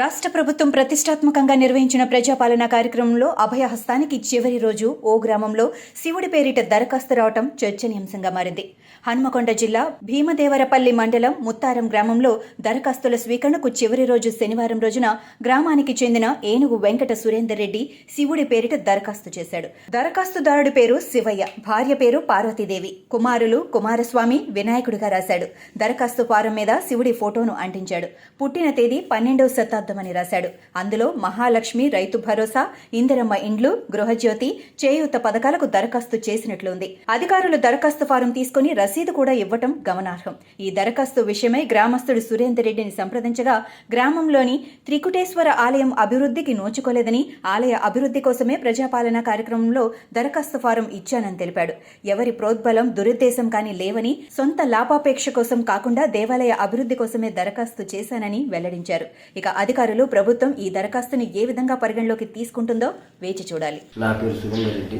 రాష్ట్ర ప్రభుత్వం ప్రతిష్టాత్మకంగా నిర్వహించిన ప్రజాపాలన కార్యక్రమంలో అభయహస్తానికి చివరి రోజు ఓ గ్రామంలో శివుడి పేరిట దరఖాస్తు రావటం చర్చనీయాంశంగా మారింది. హన్మకొండ జిల్లా భీమదేవరపల్లి మండలం ముత్తారం గ్రామంలో దరఖాస్తుల స్వీకరణకు చివరి రోజు శనివారం రోజున గ్రామానికి చెందిన ఏనుగు వెంకట సురేందర్ రెడ్డి శివుడి పేరిట దరఖాస్తు చేశాడు. దరఖాస్తుదారుడి పేరు శివయ్య భార్య పేరు పార్వతీదేవి. కుమారులు కుమారస్వామి వినాయకుడిగా రాశాడు. దరఖాస్తు ఫారం మీద శివుడి ఫోటోను అంటించాడు. పుట్టిన తేదీ పన్నెండవ శతాబ్దం శతాబ్దమని రాశాడు. అందులో మహాలక్ష్మి రైతు భరోసా ఇందిరమ్మ ఇండ్లు గృహజ్యోతి చేయూత పథకాలకు దరఖాస్తు చేసినట్లుంది. అధికారులు దరఖాస్తు ఫారం తీసుకుని రసీదు కూడా ఇవ్వటం గమనార్హం. ఈ దరఖాస్తు విషయమై గ్రామస్తుడు సురేందర్ రెడ్డిని సంప్రదించగా గ్రామంలోని త్రికుటేశ్వర ఆలయం అభివృద్ధికి నోచుకోలేదని ఆలయ అభివృద్ధి కోసమే ప్రజాపాలన కార్యక్రమంలో దరఖాస్తు ఫారం ఇచ్చానని తెలిపాడు. ఎవరి ప్రోద్బలం దురుద్దేశం కానీ లేవని సొంత లాభాపేక్ష కోసం కాకుండా దేవాలయ అభివృద్ధి కోసమే దరఖాస్తు చేశానని వెల్లడించారు. ఇక అధికారులు ప్రభుత్వం ఈ దరఖాస్తుని ఏ విధంగా పరిగణలోకి తీసుకుంటుందో వేచి చూడాలి. నా పేరు సుగంధరెడ్డి రెడ్డి.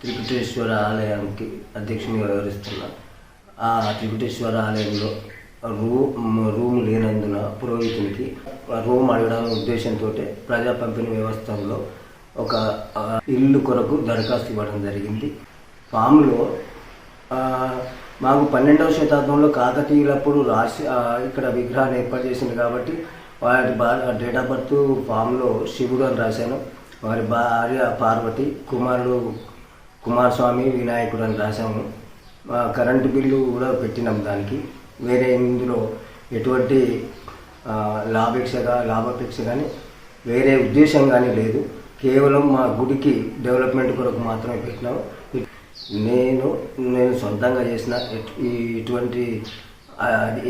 త్రికుటేశ్వర ఆలయానికి అధ్యక్షునిగా వ్యవహరిస్తున్నా. ఆ త్రికుటేశ్వర ఆలయంలో రూమ్ రూమ్ లేనందున పురోహితునికి రూమ్ అడగడం ఉద్దేశంతో ప్రజా పంపిణీ వ్యవస్థలో ఒక ఇల్లు కొరకు దరఖాస్తు ఇవ్వడం జరిగింది. ఫామ్లో మాకు పన్నెండవ శతాబ్దంలో కాకతీయులప్పుడు రాసి ఇక్కడ విగ్రహాన్ని ఏర్పాటు చేసింది కాబట్టి వారి భార్య డేట్ ఆఫ్ బర్త్ ఫామ్లో శివుడు అని రాశాను. వారి భార్య పార్వతి కుమారుడు కుమారస్వామి వినాయకుడు అని రాశాము. కరెంటు బిల్లు కూడా పెట్టినాం దానికి. వేరే ఇందులో ఎటువంటి లాభేక్షగా లాభాపేక్ష కానీ వేరే ఉద్దేశం కానీ లేదు. కేవలం మా గుడికి డెవలప్మెంట్ కొరకు మాత్రమే పెట్టినాము నేను నేను సొంతంగా చేసిన ఈ ఇటువంటి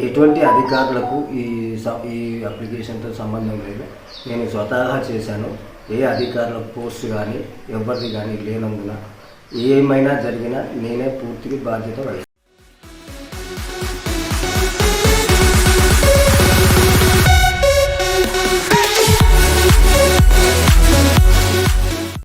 ఎటువంటి అధికారులకు ఈ ఈ అప్లికేషన్తో సంబంధం లేదు. నేను స్వతహా చేశాను. ఏ అధికారుల పోస్ట్ కానీ ఎవరిది కానీ లేనందున ఏమైనా జరిగినా నేనే పూర్తిగా బాధ్యత వహిస్తాను.